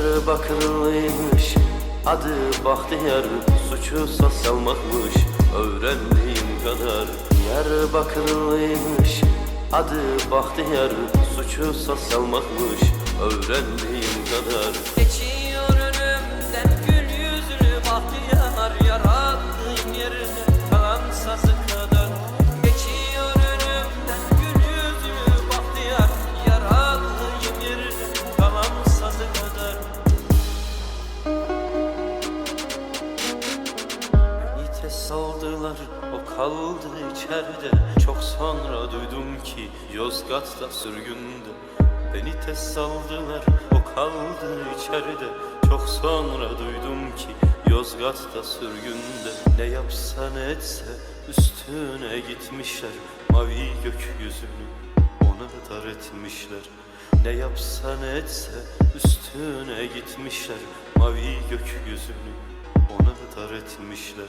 Diyarbakırlıymış Adı Bahtiyar Suçu sosyalmakmış Öğrendiğim kadar. Diyarbakırlıymış Adı Bahtiyar Suçu sosyalmakmış Öğrendiğim kadar. Geçiyor aldılar o kaldı içeride. Çok sonra duydum ki Yozgat'ta sürgünde Beni test aldılar o kaldı içeride. Çok sonra duydum ki Yozgat'ta sürgünde Ne yapsa ne etse üstüne gitmişler. Mavi gökyüzünü ona dar etmişler. Ne yapsa ne etse üstüne gitmişler. Mavi gökyüzünü ona dar etmişler